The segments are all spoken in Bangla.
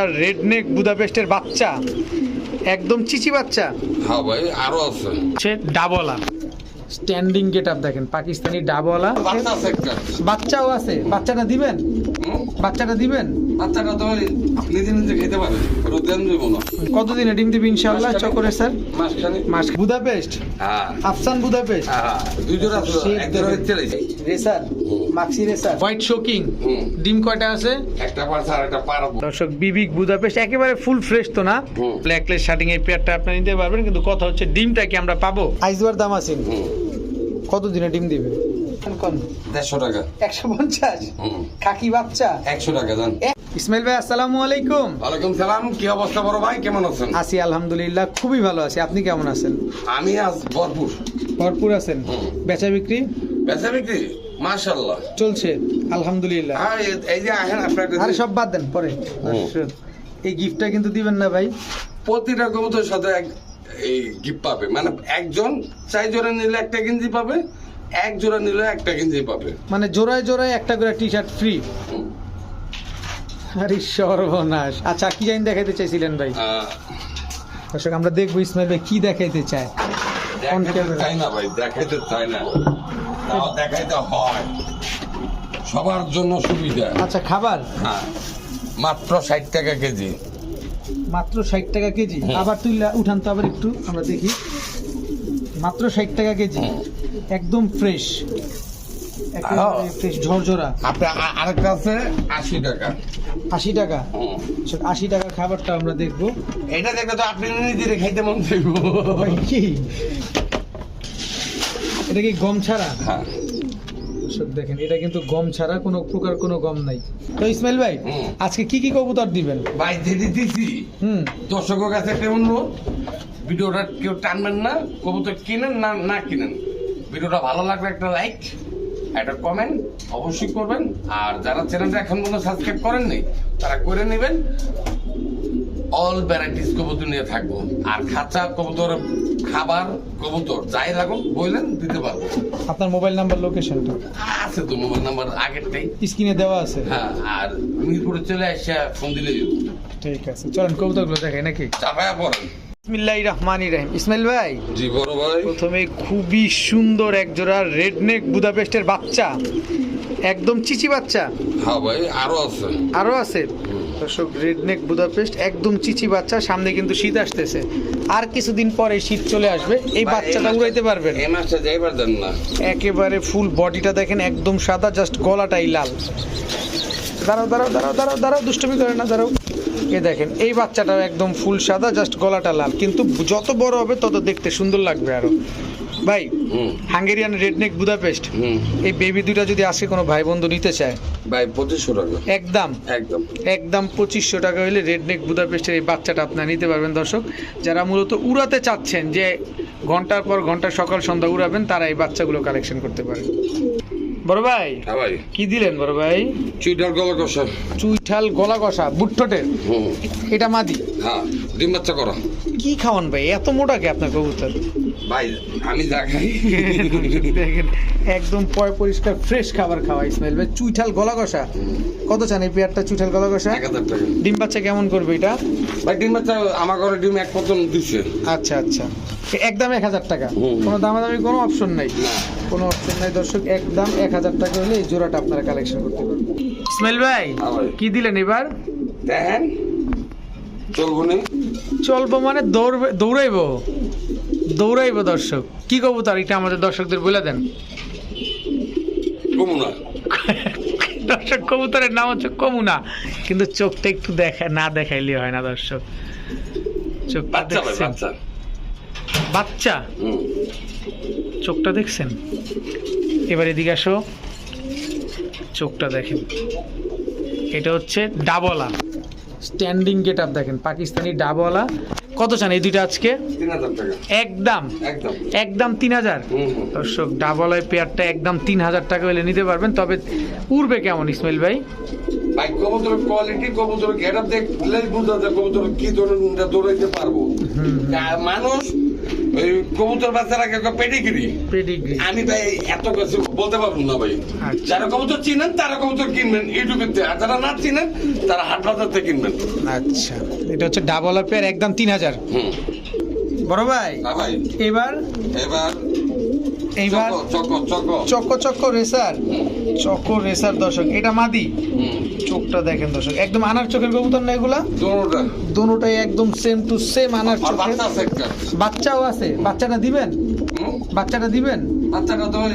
আর রেডনেক বুদাপেস্টের বাচ্চা একদম চিচি বাচ্চা। হ্যাঁ ভাই আরও আছে। হচ্ছে ডাবলা। স্ট্যান্ডিং গেট আপ দেখেন পাকিস্তানি ডাবলা। বাচ্চাও আছে বাচ্চাটা দিবেন? বাচ্চাটা দিবেন? বাচ্চাটা তো নিজে নিজে খেতে পারে। রোদেন দেবো না। কতদিনে ডিম দিবি ইনশাআল্লাহ চকরে স্যার? মাসখানে মাস বুদাপেস্ট? হ্যাঁ। আফসান বুদাপেস্ট? হ্যাঁ দুই জোড়া ছিল এক জোড়া চলেছে রেসার মাক্সি রেসার হোয়াইট শোকিং ডিম কয়টা আছে? একটা পারছে আর একটা পারব দর্শক বিবিক বুদাপেস্ট একেবারে ফুল ফ্রেশ তো না? হুম। ব্ল্যাকলেস শার্টিং এই পেয়ারটা আপনি নিতে পারবেন কিন্তু কথা হচ্ছে ডিমটা কি আমরা পাবো? আইসবার দাম আছে কত দিনে ডিম দিবে? দেড়শো টাকা। একশো পঞ্চাশ? খাকি বাচ্চা? একশো টাকা দেন। ইসমাইল ভাই আসসালামু আলাইকুম। ওয়ালাইকুম সালাম কি অবস্থা বড় ভাই? কেমন আছেন? আছি আলহামদুলিল্লাহ খুবই ভালো আছি। আপনি কেমন আছেন? আমি আজ ভরপুর। ভরপুর আছেন? বেচা বিক্রি? বেচা বিক্রি? মাশাল্লাহ চলছে আলহামদুলিল্লাহ। হ্যাঁ এই- এই যে আহেন আপনার আরে সব বাদ দেন পরে। এই গিফটটা কিন্তু দিবেন না ভাই। প্রতিটা কবুতর সাথে এক এই গিফট পাবে। মানে একজন চাই জোড়া নিলে একটা গেঞ্জি পাবে এক জোড়া নিলে একটা গেঞ্জি পাবে। মানে জোড়ায় জোড়ায় একটা করে টি শার্ট ফ্রি। আরে সর্বনাশ। আচ্ছা কি জানি দেখাইতে চাইছিলেন ভাই? দর্শক আমরা দেখব ইসমাইল ভাই কি দেখাইতে চায়। কোন ক্যামেরা? চাই না ভাই দেখাইতে চাই না। দেখাইতে হয়। সবার জন্য সুবিধা। আচ্ছা খাবার? হ্যাঁ। মাত্র ষাট টাকা কেজি। মাত্র ষাট টাকা কেজি। হুম। আবার তুই উঠান তো আবার একটু আমরা দেখি। মাত্র ষাট টাকা কেজি। একদম ফ্রেশ। ফ্রেশ ঝরঝরা। আপনার আরেকটা আছে আশি টাকা। আশি টাকা? আচ্ছা, আশি টাকার খাবারটা আমরা দেখব। এটা দেখলে তো আপনি নিজের খাইতে মন চাইব। কি? এটা কি গম ছাড়া? হ্যাঁ। দেখেন এটা কিন্তু গম ছাড়া কোনো প্রকার কোনো গম নাই। তো ইসমাইল ভাই। আজকে কি কি কবুতর দিবেন? ভাই দিছি হুম। দর্শকের কাছে একটা অনুরোধ ভিডিওটা কেউ টানবেন না কবুতর কিনেন না না কিনেন। ভিডিওটা ভালো লাগলে একটা লাইক একটা কমেন্ট অবশ্যই করবেন। আর যারা চ্যানেলটা এখন পর্যন্ত সাবস্ক্রাইব করেননি তারা করে নেবেন। অল ভ্যারাইটিস কবুতর নিয়ে থাকব। আর খাঁচা কবুতর খাবার কবুতর যাই লাগুন বললেন দিতে পারব। আপনার মোবাইল নাম্বার লোকেশনটা আছে তো মোবাইল নাম্বার আগেরটাই। স্ক্রিনে দেওয়া আছে। হ্যাঁ আর মিরপুরে চলে আসে ফোন দিলে ঠিক আছে চলেন কবুতরগুলো দেখাই নাকি? চাপায়া পড়েন। বিসমিল্লাহ রহমানি রহিম। ইসমাইল ভাই জি বড় ভাই। প্রথমে খুবই সুন্দর এক জোড়া রেডনেক বুদাপেস্টের বাচ্চা। একদম চিচি বাচ্চা। হ্যাঁ ভাই আরও আছে। আরও আছে? দর্শক রেডনেক বুদাপেস্ট একদম চিচি বাচ্চা সামনে কিন্তু শীত আসতেছে। আর কিছুদিন পরে শীত চলে আসবে। এই বাচ্চাটা উড়াইতে পারবেন। এই মাসটা যাইবার দেন না। একেবারে ফুল বডিটা দেখেন একদম সাদা জাস্ট গলাটাই লাল। দাঁড়াও দাঁড়াও দাঁড়াও দাঁড়াও দাঁড়াও দুষ্টমি করে না দাঁড়াও। এ দেখেন এই বাচ্চাটাও একদম ফুল সাদা জাস্ট গলাটা লাল। কিন্তু যত বড় হবে তত দেখতে সুন্দর লাগবে আরও। ভাই হাঙ্গেরিয়ান রেডনেক বুদাপেস্ট। এই বেবি দুইটা যদি আজকে কোনো ভাই বন্ধু নিতে চায় ভাই পঁচিশশো টাকা। একদম। একদম। একদম পঁচিশশো টাকা হলে রেডনেক বুদাপেস্টের এই বাচ্চাটা আপনারা নিতে পারবেন দর্শক। যারা মূলত উড়াতে চাচ্ছেন যে ঘণ্টার পর ঘণ্টা সকাল সন্ধ্যা উড়াবেন তারা এই বাচ্চাগুলো কালেকশন করতে পারেন। বড় ভাই হ্যাঁ ভাই। কি দিলেন বড় ভাই? চুইঠাল গলা কষা। চুইঠাল গলা কষা বুট্টোটের? এটা মাদি? হ্যাঁ ডিম বাচ্চা করা। কি খাওয়ান ভাই? এত মোটা কে আপনার কবুতর? ভাই আমি যা খাই। দেখেন একদম পয় পরিষ্কার ফ্রেশ খাবার খাওয়া ইসমাইল ভাই। চুইঠাল গলা কষা কত চান এই পেয়ারটা চুইঠাল গলা কষা এক হাজার টাকা। ডিম বাচ্চা কেমন করবে এটা? ভাই ডিম বাচ্চা আমার ঘরে ডিম এক পতন দিচ্ছে আচ্ছা আচ্ছা। একদম এক হাজার টাকা। কোনো দামাদামি কোনো অপশন নাই। কোনো অপশন নাই দর্শক একদম এক হাজার টাকা হলে এই জোড়াটা আপনারা কালেকশন করতে পারবেন। ইসমাইল ভাই হ্যাঁ কি দিলেন এবার? দেখেন। চলবো নি। চলবো মানে দৌড়বে দৌড়াইবো? দৌড়াইবো দর্শক। কি কবুতর? এটা আমাদের দর্শকদের বলে দেন। কমু না দর্শক কবুতরের নাম হচ্ছে কমুনা। কিন্তু চোখটা একটু দেখা না দেখাইলে হয় না দর্শক। চোখটা দেখছেন? বাচ্চা। চোখটা দেখছেন? এবার এদিকে আসো। চোখটা দেখেন। এটা হচ্ছে ডাবলা। স্ট্যান্ডিং গেট আপ দেখেন। পাকিস্তানি ডাবলা। কত চান এই দুইটা আজকে? একদম। একদম। একদম তিন হাজার? দর্শক ডাবল আই পেয়ারটা একদম তিন হাজার টাকা হলে নিতে পারবেন। তবে উড়বে কেমন ইসমাইল ভাই? ভাই কবুতরের কোয়ালিটি কবুতরের গেট আপ দেখলেই বুঝা কবুতর কি ধরনের দৌড়াইতে পারব। মানুষ ওই কবুতর বাচ্চারা কেউ পেডিগ্রি পেডিগ্রি আমি ভাই এত কিছু বলতে পারব না ভাই। আচ্ছা। যারা কবুতর চিনেন তারা কবুতর কিনবেন ইউটিউবের থেকে আর যারা না চিনেন তারা হাট বাজার থেকে কিনবেন। আচ্ছা। এটা হচ্ছে ডাবল পেয়ার একদম তিন হাজার। হুম। বড় ভাই ভাই। এবার? এবার? এইবার চকো চকো চক্কো চক্কো রেসার। চক্কো রেসার দর্শক এটা মাদি। হুম। চোখটা দেখেন দর্শক একদম আনার চোখের কবুতর না এগুলা? দুটোটাই একদম সেম টু সেম আনার চোখ চোখের। বাচ্চাও আছে। বাচ্চাটা দিবেন? বাচ্চাটা দিবেন? বাচ্চাটা তো ওই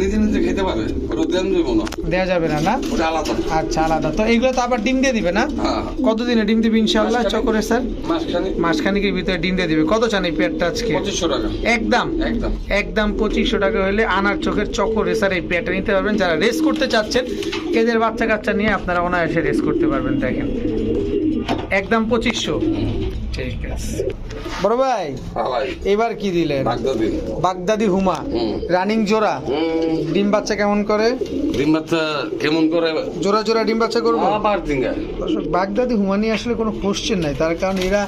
নিজে নিজে খেতে পারে ওটা দেন দিব না। দেওয়া যাবে না না? ওটা আলাদা। আচ্ছা আলাদা। তো এগুলো তো আবার ডিম দিয়ে দিবে না? হ্যাঁ। কতদিনে ডিম দিবে ইনশাআল্লাহ মাসখানেক। চকো রেসার মাসখানে মাসখানিকের ভিতরে ডিম দিয়ে দিবে। কত চান এই পেয়ারটা আজকে? পঁচিশশো টাকা। একদম? একদম। একদম পঁচিশশো টাকা হলে আনার চোখের চক্র রেসার এই পেয়ারটা নিতে পারবেন। যারা রেস করতে চাচ্ছেন এদের বাচ্চা কাচ্চা নিয়ে আপনারা অনায়াসে রেস করতে পারবেন দেখেন। একদম পঁচিশশো। ঠিক আছে। বড় ভাই হ্যাঁ এবার কি দিলেন? বাগদাদি। হুমা। রানিং জোড়া। ডিম বাচ্চা কেমন করে? ডিম বাচ্চা কেমন করে? জোড়া জোড়া ডিম বাচ্চা করব? দর্শক, বাগদাদি হুমা নিয়ে আসলে কোনো কোশ্চেন নাই। তার কারণ এরা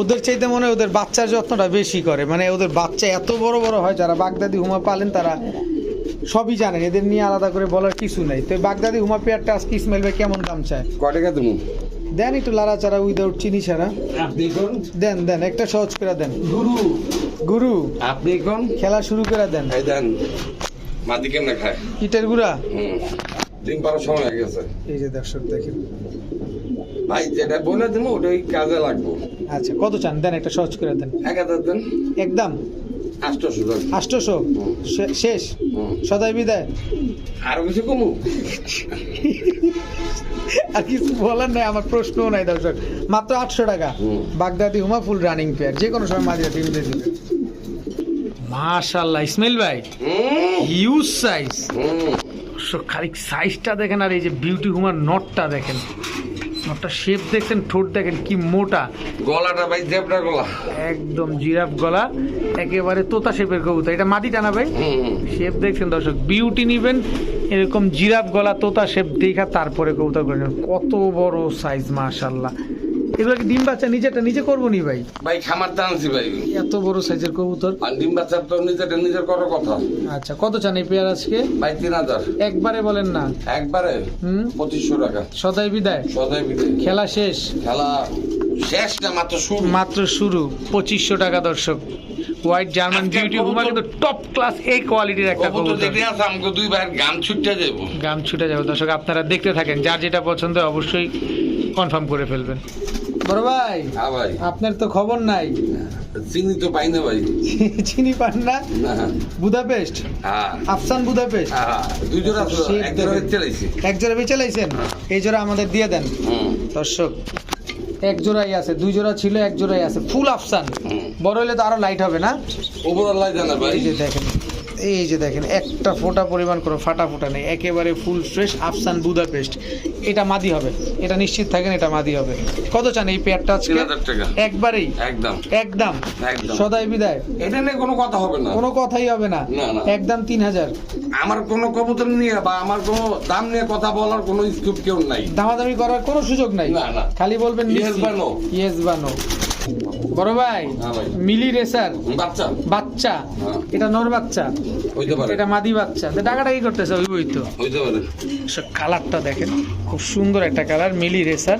ওদের চাইতে মনে হয় ওদের বাচ্চার যত্নটা বেশি করে। মানে ওদের বাচ্চা এত বড় বড় হয় যারা বাগদাদি হুমা পালেন তারা সবই জানেন। এদের নিয়ে আলাদা করে বলার কিছু নাই। তো বাগদাদি হুমা পেয়ারটা আজকে ইসমাইল ভাই কেমন দাম চায়? কয় টাকা তুমি? দেন একটু লাড়া চারা উইদাউট চিনি ছাড়া। আপনি কোন? দেন দেন একটা সহজ করে দেন। গুরু। গুরু। আপনি কোন? খেলা শুরু করে দেন। এই দেন। মাটি কেমনে খায়? ইটের গুড়া? হুম। ডিম পাড়ার সময় হয়ে গেছে। এই যে দর্শক দেখেন। ভাই যেটা বলে দিব ওটাই কাজে লাগবো। আচ্ছা কত চান? দেন একটা সহজ করে দেন। এক হাজার দেন। একদম। দেন আষ্টশো শেষ। সদাই বিদায়? আরও কিছু কমু? আর কিছু বলার নাই আমার প্রশ্নও নাই দর্শক। মাত্র আটশো টাকা। বাগদাদি হুমা ফুল রানিং পেয়ার যে কোনো সময় মাঝে দিয়ে দিবে। মাশাল্লাহ ইসমাইল ভাই হিউজ সাইজ খালি সাইজটা দেখেন আর এই যে বিউটি হুমার নটটা দেখেন। নটটা শেপ দেখছেন ঠোঁট দেখেন কি মোটা। গলাটা ভাই জেবরা গলা। একদম জিরাফ গলা একেবারে তোতা শেপের কবুতর। এটা মাটি টানা ভাই? শেপ দেখছেন দর্শক বিউটি নিবেন এরকম জিরাফ গলা তোতা শেপ দেখা তারপরে কবুতর করে কত বড় সাইজ মাশাল্লাহ এগুলো ডিম বাচ্চা নিজেরটা নিজে করব নি ভাই? ভাই খামার টানছি ভাই এত বড় সাইজের কবুতর? আর ডিম বাচ্চার তো নিজেটা নিজের করার কথা। আচ্ছা কত চান এই পেয়ার আজকে? ভাই তিন হাজার। একবারে বলেন না। একবারে? হুম? পঁচিশশো টাকা। সদাই বিদায়। সদাই বিদে খেলা শেষ? খেলা শেষ না মাত্র শুরু। মাত্র শুরু। পঁচিশশো টাকা দর্শক। হোয়াইট জার্মান বিউটি হুমা কিন্তু টপ ক্লাস এই কোয়ালিটির একটা কবুতর দেখে আছে আমাকে দুই ভাইয়ের গান ছুটতে যাব গাম ছুটে যাবে। দর্শক আপনারা দেখতে থাকেন। যার যেটা পছন্দ অবশ্যই কনফার্ম করে ফেলবেন। বড় ভাই? হ্যাঁ ভাই। আপনার তো খবর নাই। চিনি তো পাই না ভাই। চিনি পান না? বুদাপেস্ট? হ্যাঁ। আফসান বুদাপেস্ট? হ্যাঁ, দুই জোড়া ছিল, এক জোড়া। চালাইছি এক জোড়া বেঁচে লাইছেন? এই জোড়া আমাদের দিয়ে দেন। দর্শক এক জোড়াই আছে দুই জোড়া ছিল এক জোড়াই আছে। ফুল আফসান। বড় হলে তো আরও লাইট হবে না? ওপর আল্লাহ জানা ভাই। দেখেন। এই যে দেখেন একটা ফোঁটা পরিমাণ কোনো ফাটা ফোঁটা নেই একেবারে ফুল ফ্রেশ আফসান বুদাপেস্ট এটা মাদি হবে এটা নিশ্চিত থাকেন এটা মাদি হবে। কত চান এই পেয়ারটা আজকে? একবারেই? একদম। একদম? সদাই বিদায়। এটা নিয়ে কোনো কথা হবে না। কোনো কথাই হবে না। একদম তিন হাজার। আমার কোনো কবুতর নিয়ে বা আমার কোনো দাম নিয়ে কথা বলার কোনো স্কোপ কেউ নাই। দামাদামি করার কোনো সুযোগ নাই। খালি বলবেন Yes বা no? ইয়েস বা নো বড় ভাই হ্যাঁ মিলি রেসার বাচ্চা? বাচ্চা। হ্যাঁ। এটা নর বাচ্চা। এটা মাদি বাচ্চা। তো টাকাটা কি করতেছে ওই তো। কালারটা দেখেন খুব সুন্দর একটা কালার মিলি রেসার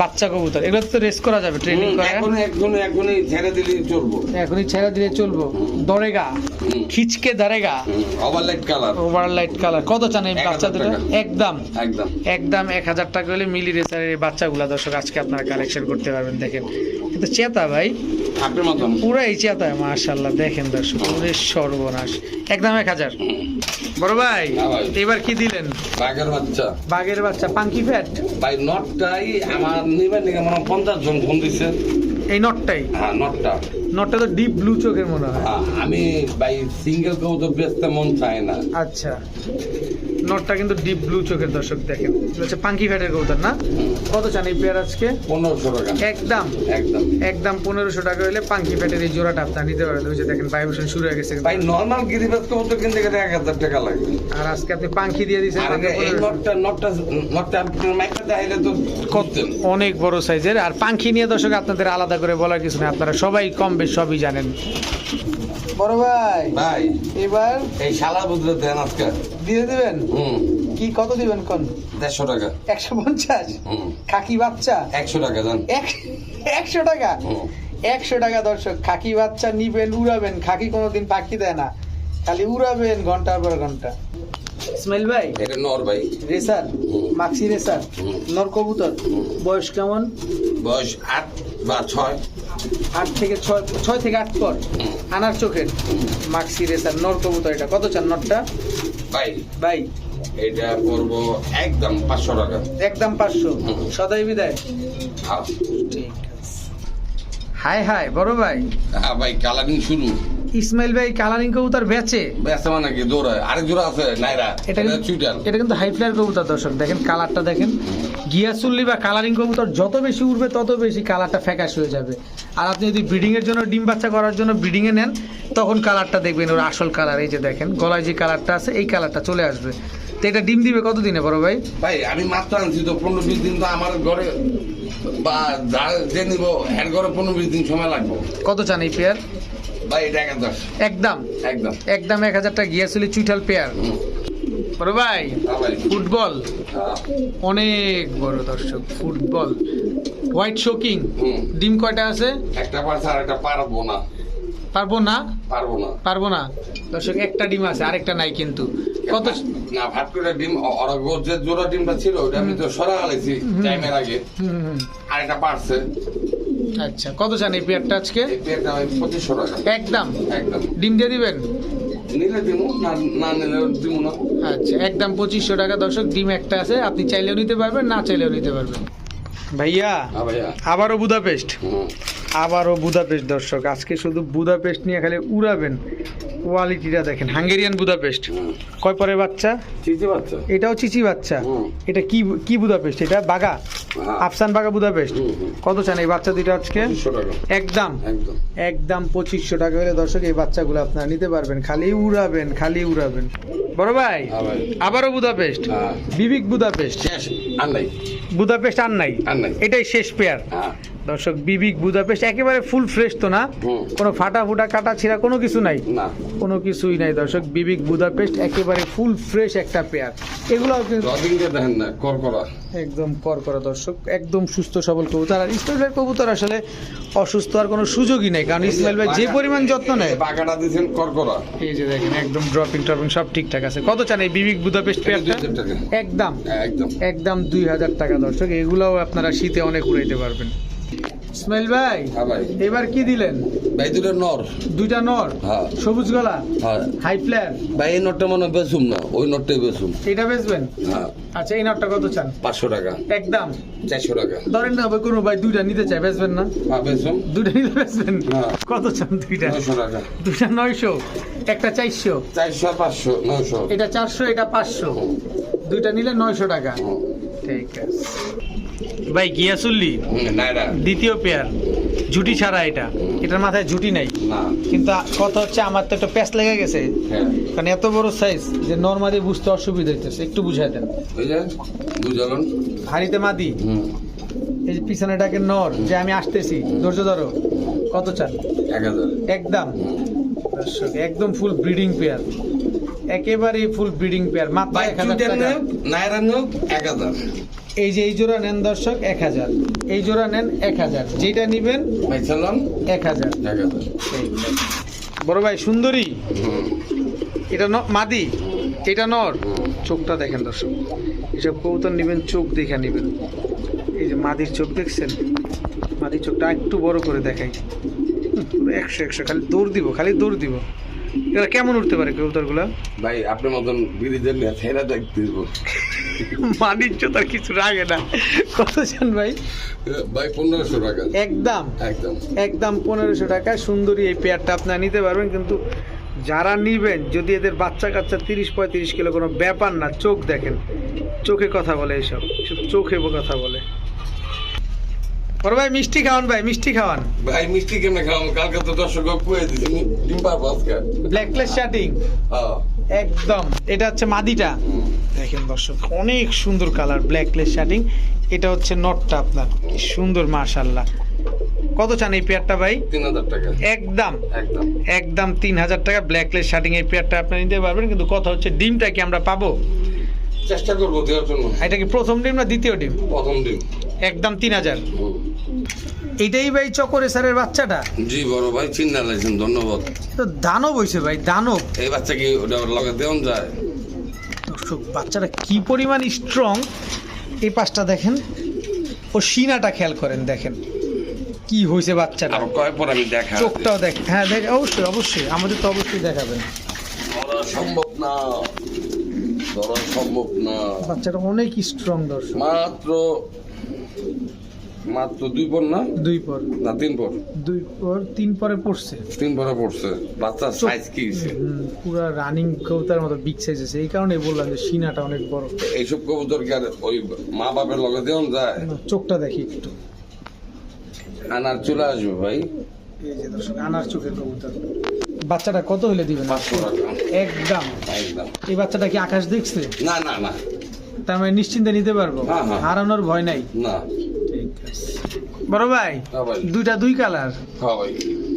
বাচ্চা কবুতর। এগুলো তো রেস করা যাবে ট্রেনিং করা করে এখনই ছেড়ে দিলে চলবো। এখনই ছেড়ে দিলে চলবো। দরেগা। খিচকে দারেগা over light colour over light colour কত চান এই বাচ্চা দুটো? একদম। একদম। একদম এক হাজার টাকা হলে মিলি রেসারের এই বাচ্চাগুলা দর্শক আজকে আপনারা কালেকশন করতে পারবেন দেখেন। কিন্তু চেতা ভাই আপনার মতন পুরাই চেতা মাশাল্লাহ দেখেন দর্শক পুরে সর্বনাশ। একদম এক হাজার। বড় ভাই হ্যাঁ এবার কি দিলেন? বাঘের বাচ্চা। বাঘের বাচ্চা পাঙ্কি ফ্যাট? ভাই নটটাই আমার নিবেন মনে পঞ্চাশ জন ফোন দিছে। এই নটটাই? হ্যাঁ নটটা। নটটা তো ডিপ ব্লু চোখের মনে হয়। আমি ভাই সিঙ্গেল কবুতর বেচতে মন চায় না। আচ্ছা। নটটা কিন্তু ডিপ ব্লু চোখের দর্শক দেখেন। হচ্ছে পাঙ্কি ফ্যাটের কবুতর না? কত চান এই পেয়ার আজকে? পনেরোশো টাকা। একদম? একদম। একদম পনেরোশো টাকা হলে পাঙ্কি ফ্যাটের এই জোড়াটা আপনার নিতে পারেন ওই যে দেখেন ভাইব্রেশন শুরু হয়ে গেছে ভাই নর্মাল গিরিবাজ কবুতর কিনতে গেলে এক হাজার টাকা লাগবে আর আজকে আপনি পাঙ্কি দিয়ে দিয়েছেন এই নটটা নটটা নটটা মাইকটা দেখাইলে তো করতেন অনেক বড় সাইজের। আর পাঙ্খি নিয়ে দর্শক আপনাদের আলাদা করে বলার কিছু নেই। আপনারা সবাই কম বেশ সবই জানেন। বড় ভাই ভাই। এবার এই শালা বুঝলে দেন আজকে। দিয়ে দিবেন? হুম। কি কত দিবেন কোন দেড়শো টাকা। একশো পঞ্চাশ? হুম। খাকি বাচ্চা? একশো টাকা দেন এক- একশো টাকা? হুম। একশো টাকা দর্শক খাকি বাচ্চা নিবেন উড়াবেন। খাকি কোনোদিন পাখি দেয় না। খালি উড়াবেন ঘণ্টার পর ঘণ্টা। ইসমাইল ভাই এটা নর ভাই। রেসার। মাক্সি রেসার নর কবুতর বয়স কেমন? বয়স আট বা ছয়। আট থেকে ছয় ছয় থেকে আট পর আনার চোখের মাক্সি রেসার নর কবুতর এটা। কত চান নরটা? ভাই। ভাই। এটা পড়ব একদম পাঁচশো টাকা। একদম পাঁচশো। সদাই বিদায়। ঠিক আছে। হাই হাই বড় ভাই। হ্যাঁ ভাই কালারিং শুরু। ইসমাইল ভাই কালারিং কবুতর বেচে? ব্যস্ত মানে কি? আরেক জোড়া আছে নাইরা। এটা এটা কিন্তু- চুইটার এটা কিন্তু হাই ফ্লায়ার কবুতর দর্শক। দেখেন কালারটা দেখেন। গিয়াসুল্লি বা কালারিং কবুতর যত বেশি উঠবে তত বেশি কালারটা ফ্যাকাশ হয়ে যাবে। আর আপনি যদি ব্রিডিং এর জন্য ডিম বাচ্চা করার জন্য ব্রিডিং এ নেন তখন কালারটা দেখবেন ওর আসল কালার। এই যে দেখেন গলায় যে কালারটা আছে এই কালারটা চলে আসবে। তো এটা ডিম দিবে কত দিনে বড় ভাই? ভাই আমি মাত্র আনছি তো পনেরো বিশ দিন তো আমার ঘরে বা যা যে নিবো হ্যার ঘরে পনেরো বিশ দিন সময় লাগবে। কত চান এই পেয়ার? ভাই এটা এক দশ একদম? একদম। একদম এক হাজার টাকা গিয়াসুলি চুইটাল পেয়ার। বড় ভাই হ্যাঁ ফুটবল? হ্যাঁ। অনেক বড় দর্শক ফুটবল। হোয়াইট শোকিং। ডিম কয়টা আছে? একটা পারছে আর একটা পারব না। পারব না? পারব না। পারব না? দর্শক একটা ডিম আছে আরেকটা নাই কিন্তু। কত না ভাত করে ডিম অরগর যে জোড়া ডিমটা ছিল ওটা আমি তো সরা আলাইছি টাইমের আগে। হুম, হুম, আর একটা পারছে। আচ্ছা কত চান এই পেয়ারটা আজকে? এই পেয়ারটা আমি পঁচিশশো টাকা। একদম? একদম। ডিম দিয়ে দিবেন? নিলে দিমু না না নিলে দিমু না। আচ্ছা একদম পঁচিশশো টাকা। দর্শক ডিম একটা আছে আপনি চাইলেও নিতে পারবেন না চাইলেও নিতে পারবেন। ভাইয়া হ্যাঁ ভাইয়া। আবারও বুদাপেস্ট। হুম। আবারও বুদাপেস্ট দর্শক। আজকে শুধু বুদাপেস্ট নিয়ে খালি উড়াবেন। কোয়ালিটিটা দেখেন হাঙ্গেরিয়ান বুদাপেস্ট। কয় পরে বাচ্চা? চিঠি বাচ্চা। এটাও চিচি বাচ্চা। এটা কি কি বুদাপেস্ট? এটা বাগা? হ্যাঁ। আফসান বাগা বুদাপেস্ট। কত চান এই বাচ্চা দুইটা আজকে? একদম। একদম। পঁচিশশো টাকা হলে দর্শক এই বাচ্চাগুলো আপনারা নিতে পারবেন। খালি উড়াবেন খালি উড়াবেন। বড় ভাই হ্যাঁ আবারও বুদাপেস্ট? হ্যাঁ। বিবিক বুদাপেস্ট? শেষ। আর নাই। বুদাপেস্ট আর নাই? এটাই শেষ পেয়ার। দর্শক বিবিক বুদাপেস্ট একেবারে ফুল ফ্রেশ তো না? কোনো ফাটা ফুটা কাটা ছিঁড়া কোনো কিছু নাই? কোনো কিছুই নাই দর্শক বিবিক বুদাপেস্ট একেবারে ফুল ফ্রেশ একটা পেয়ার এগুলো আপনি দেখেন না কর একদম কর করা দর্শক একদম সুস্থ সবল কবুতর। আর ইসমাইল ভাই কবুতর আসলে অসুস্থ আর কোনো সুযোগই নেই কারণ ইসমাইল ভাই যে পরিমাণ যত্ন নেয় পাকাটা দিয়েছেন কর করা এই যে দেখেন একদম ড্রপিং ট্রপিং সব ঠিকঠাক আছে। কত চান এই বিবিক বুদাপেস্ট পেয়ারটা একদম। একদম। একদম দুই হাজার টাকা দর্শক এগুলোও আপনারা শীতে অনেক উড়াইতে পারবেন। ইসমাইল ভাই হ্যাঁ ভাই। এবার কি দিলেন? ভাই দুটো নর। দুইটা নর? হ্যাঁ। সবুজ গলা? হ্যাঁ। হাই ফ্ল্যার ভাই এই নটটা মনে হয় বেচুম না ওই নটটাই বেচুম। এটা বেচবেন? হ্যাঁ। আচ্ছা এই নটটা কত চান? পাঁচশো টাকা। একদম। চারশো টাকা। ধরেন না ভাই কোনো ভাই দুইটা নিতে চাই বেচবেন না? বেচুম। দুইটা নিতে বেচবেন? হ্যাঁ। কত চান দুইটা? নয়শো টাকা। দুইটা নয়শো একটা চারশো। চারশো পাঁচশো নয়শো। এটা চারশো এটা পাঁচশো। দুইটা নিলে নয়শো টাকা। ঠিক আছে। ভাই গিয়াসুল্লি দ্বিতীয় পেয়ার। জুটি ছাড়া এটা। এটার মাথায় জুটি নাই। কিন্তু কথা হচ্ছে আমার তো একটা প্যাচ লেগে গেছে। হ্যাঁ। কারণ এত বড় সাইজ যে নর্মালি বুঝতে অসুবিধা হইতেছে। একটু বুঝাই দেন। হাড়িতে মাদি। এই যে পিছনেটাকে নর যে আমি আসতেছি ধৈর্য ধরো। কত চান? একদম। একদম ফুল ব্রিডিং পেয়ার। একেবারেই ফুল ব্রিডিং পেয়ার মাত্র এক হাজার টাকা। নাইরা এক হাজার। এই যে এই জোড়া নেন দর্শক এক হাজার। এই জোড়া নেন এক হাজার। যেটা নিবেন এক হাজার। এক বড় ভাই সুন্দরী? এটা মাদি? এটা নর। চোখটা দেখেন দর্শক। এসব কবুতর নেবেন চোখ দেখে নেবেন। এই যে মাদির চোখ দেখছেন? মাদির চোখটা একটু বড় করে দেখাই। পুরো একশো একশো খালি দৌড় দিব খালি দৌড় দিব। এরা কেমন উঠতে পারে কবুতরগুলো ভাই আপনার মতন বিড়িদের নিয়ে ছেড়া দেখতে মানির চোখ কিছু রাগে না। কত চান ভাই? ভাই পনেরোশো টাকা। একদম। একদম। একদম পনেরোশো টাকা। সুন্দরী এই পেয়ারটা আপনারা নিতে পারবেন কিন্তু যারা নিবেন যদি এদের বাচ্চা কাচ্চা তিরিশ পঁয়ত্রিশ কিলো কোনো ব্যাপার না চোখ দেখেন। চোখে কথা বলে এইসব এসব চোখে কথা বলে। বড় ভাই মিষ্টি খাওয়ান ভাই মিষ্টি খাওয়ান। ভাই মিষ্টি কেমনে খাওয়াম কালকে তো দর্শক কুয়ে দিছি। ডিম পারব আজকে ব্ল্যাকলেস শার্টিং হ্যাঁ। একদম। এটা হচ্ছে মাদিটা। দেখেন দর্শক অনেক সুন্দর কালার ব্ল্যাকলেস শার্টিং এটা হচ্ছে নটটা আপনার। কি সুন্দর মাশাল্লাহ কত চান এই পেয়ারটা ভাই? তিন হাজার টাকা। একদম। একদম। একদম তিন হাজার টাকা ব্ল্যাকলেস শার্টিং এই পেয়ারটা আপনি নিতে পারবেন। কিন্তু কথা হচ্ছে ডিমটা কি আমরা পাবো? চেষ্টা করব দেওয়ার জন্য। এটা কি প্রথম ডিম না দ্বিতীয় ডিম? প্রথম দিন একদম তিন হাজার। এইটাই ভাই চকরে স্যারের বাচ্চাটা? জি বড় ভাই চিন্তা লাগছেন ধন্যবাদ। তো দানব হয়েছে ভাই দানব। এই বাচ্চা কি ওটা লগে দেওয়ান যায়? দর্শক বাচ্চাটা কি পরিমাণ স্ট্রং এই পাশটা দেখেন। ও সিনাটা খেয়াল করেন দেখেন। কি হয়েছে বাচ্চাটা। আর কয় পর আমি দেখা চোখটাও দেখ হ্যাঁ দেখ অবশ্যই অবশ্যই। আমাদের তো অবশ্যই দেখাবেন। ধরা সম্ভব না। ধরা সম্ভব না। বাচ্চাটা অনেক স্ট্রং দর্শক। মাত্র মাত্র দুই পর না? দুই পর। না তিন পর? দুই পর তিন পরে পড়ছে। তিন পরে পড়ছে। বাচ্চার সাইজ কি হয়েছে হুম, রানিং কৌতার মতো বিগ সাইজ আছে এই কারণে বললাম যে সিনাটা অনেক বড়। এইসব কবুতর কি আর ওই মা বাপের লগে দেওয়ান যায়? চোখটা দেখি একটু। আনার চলে আসবে ভাই। এই যে দর্শক আনার চোখের কবুতর। বাচ্চাটা কত হলে দিবেন? একদম। একদম। এই বাচ্চাটা কি আকাশ দেখছে? না না না। তার মানে নিশ্চিন্তে নিতে পারব? হ্যাঁ, হ্যাঁ। হারানোর ভয় নাই? না। বড় ভাই হ্যাঁ দুইটা দুই কালার? হ্যাঁ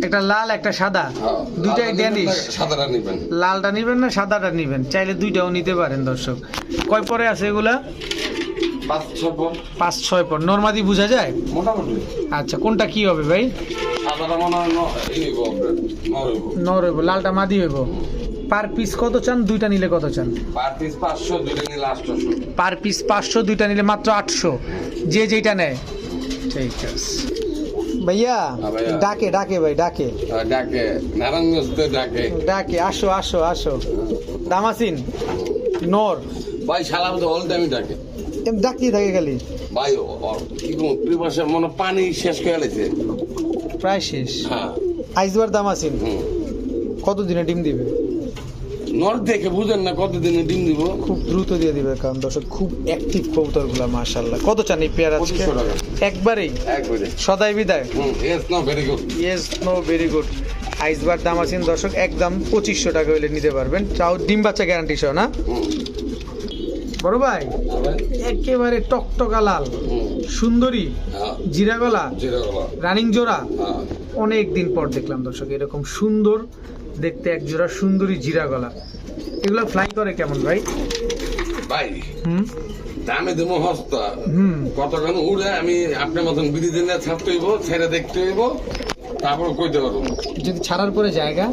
একটা লাল একটা সাদা? হ্যাঁ দুইটাই ড্যানিশ সাদাটা নিবেন। লালটা নিবেন না সাদাটা নিবেন? চাইলে দুইটাও নিতে পারেন দর্শক। কয় পরে আছে এগুলা? পাঁচ ছয় পর। পাঁচ ছয় পর। নর্মাদি বোঝা যায়? মোটামুটি। আচ্ছা কোনটা কি হবে ভাই? হয়। নর হইব লালটা মাদি হইব। পার পিস কত চান? দুইটা নিলে কত চান? পার পিস পাঁচশো দুইটা নিলে আটশোশো পার পিস পাঁচশো দুইটা নিলে মাত্র আটশো। যে যেটা নেয়। ঠিক আছে। ভাইয়া হ্যাঁ ডাকে ডাকে ভাই ডাকে। ডাকে। নারায়ণগঞ্জ তো ডাকে। ডাকে আসো আসো আসো। দামাসিন নর। ভাই সালাম তো অল টাইমই ডাকে। এম ডাকতেই থাকে খালি। ভাই কি পিপাসা মনে পানি শেষ করে গেছে প্রায় শেষ। হ্যাঁ। আইসবার দামাসিন। হুম। কত দিনে ডিম দিবে? নর দেখে বুঝেন না কতদিনে ডিম দিব। খুব দ্রুত দিয়ে দিবে কারণ দর্শক খুব অ্যাক্টিভ কবুতরগুলা মাশাল্লাহ কত চান এই পেয়ার আজকে? একবারেই? একবারে সদাই বিদায়। Yes no very good yes no very good আইসবার দাম আছেন দর্শক একদম পঁচিশশো টাকা হলে নিতে পারবেন। তাও ডিম বাচ্চা গ্যারান্টি সহ না? বড় ভাই একেবারে টকটকা লাল। সুন্দরী। হ্যাঁ। জিরা গলা জিরা গলা রানিং জোড়া। হ্যাঁ। অনেক দিন পর দেখলাম দর্শক এরকম সুন্দর দেখতে এক জোড়া সুন্দরী জিরা গলা। এগুলো ফ্লাই করে কেমন ভাই? ভাই হুম? দামে দেবো হস্তা। হুম। কতক্ষণ উড়ে আমি আপনার মতন বিড়ি দিনে ছাড়তে হইব ছেড়ে দেখতে হইব তারপর কইতে পারব। যদি ছাড়ার পরে জায়গা?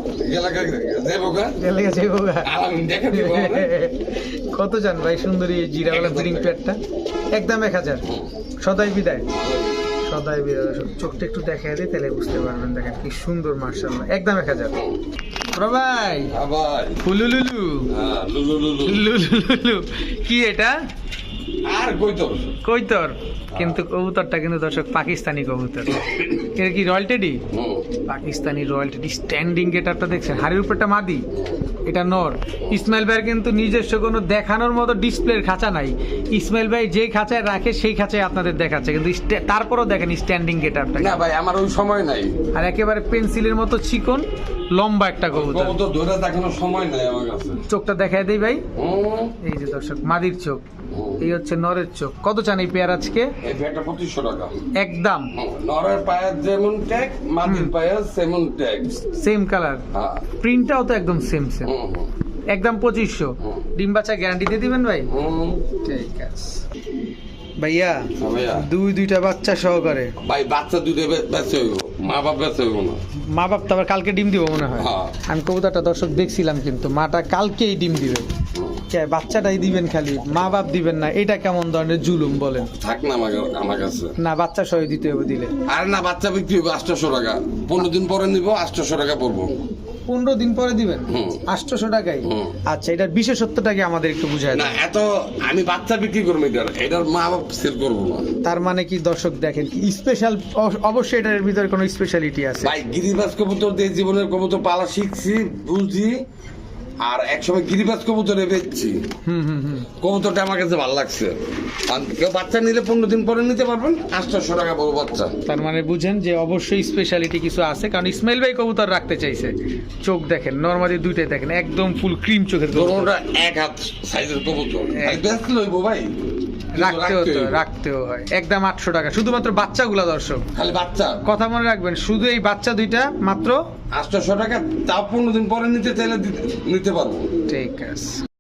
কত জান ভাই সুন্দরী জিরা গলা ব্রিং প্যাডটা? একদম এক হাজার। সদাই বিদায়। সদাই চোখটা একটু দেখা দিই তাহলে বুঝতে পারবেন। দেখেন কি সুন্দর মার্শাল্লাহ একদম এক হাজার। ভাই? ফুলুলুলু। হ্যাঁ, লুলু কি এটা? আর কইতো কৈতর। কিন্তু কবুতরটা কিন্তু দর্শক পাকিস্তানি কবুতর। এর কি royal teddy? Pakistani royal teddy standing গেটারটা দেখছেন? হাড়ির উপরটা মাদি এটা নর। ইসমাইল ভাইয়ের কিন্তু নিজস্ব কোনো দেখানোর মতো ডিসপ্লের খাঁচা নাই। ইসমাইল ভাই যে খাঁচায় রাখে সেই খাঁচায় আপনাদের দেখাচ্ছে। কিন্তু তারপরেও দেখেন স্ট্যান্ডিং গেটারটা না ভাই আমার ওই সময় নাই। আর একেবারে পেন্সিলের মতো চিকন লম্বা একটা কবুতর। কবুতর ধরে দেখানোর সময় নাই আমার কাছে। চোখটা দেখায় দেই ভাই। এই যে দর্শক মাদির চোখ। এই হচ্ছে নরের চোখ। কত চান এই পেয়ার আজকে? পঁচিশশো টাকা। একদম। নরের পায়ের যেমন ট্যাগ মাটির পায়ের সেমন ট্যাগ সেম কালার প্রিন্টটাও তো একদম সেম সেম একদম পঁচিশশো। ডিম বাচ্চা গ্যারান্টি দিয়ে দিবেন ভাই? ঠিক আছে। ভাইয়া হ্যাঁ দুই দুইটা বাচ্চা সহকারে। ভাই বাচ্চা দুটো বেঁচে হইব। মা বাপ বেঁচে হইব না। মা বাপ তো আবার কালকে ডিম দিব মনে হয়। হ্যাঁ। আমি কবুতরটা দর্শক দেখছিলাম কিন্তু মাটা কালকেই ডিম দিবে। বাচ্চাটাই দিবেন খালি মা বাপ দিবেন না এটা কেমন ধরনের জুলুম বলেন? থাক না আমার আমার কাছে। না বাচ্চা সহ দিতে হবে দিলে। আর না বাচ্চা বিক্রি হবে আটশোশো টাকা। পনেরো দিন পরে নিব আটশোশো টাকা পড়ব পনেরো দিন পরে দিবেন। আটশোশো টাকায়? আচ্ছা এটার বিশেষত্বটাকে আমাদের একটু বুঝায় না এত আমি বাচ্চা বিক্রি করব এটার এটার মা বাপ সেল করব না। তার মানে কি দর্শক দেখেন কি স্পেশাল অবশ্যই এটার ভিতরে কোনো স্পেশালিটি আছে। ভাই গিরিবাজ কবুতর দিয়ে জীবনের কবুতর পালা শিখছি বুঝছি আর একসময় গিরিবাজ কবুতরে বেচছি। হুম হুম হুম। কবুতরটা আমার কাছে ভালো লাগছে। কেউ বাচ্চা নিলে পনেরো দিন পরে নিতে পারবেন আটশো টাকা বড় বাচ্চা। তার মানে বুঝেন যে অবশ্যই স্পেশালিটি কিছু আছে কারণ ইসমাইল ভাই কবুতর রাখতে চাইছে। চোখ দেখেন নর্মালি দুইটাই দেখেন একদম ফুল ক্রিম চোখের এক হাত সাইজের কবুতর। ভাই। রাখতে তো রাখতেও হয়। একদম আটশো টাকা। শুধুমাত্র বাচ্চাগুলা দর্শক। খালি বাচ্চা? কথা মনে রাখবেন শুধু এই বাচ্চা দুইটা মাত্র আটশোশো টাকা তাও পনেরো দিন পরে নিতে চাইলে নিতে পারব। ঠিক আছে।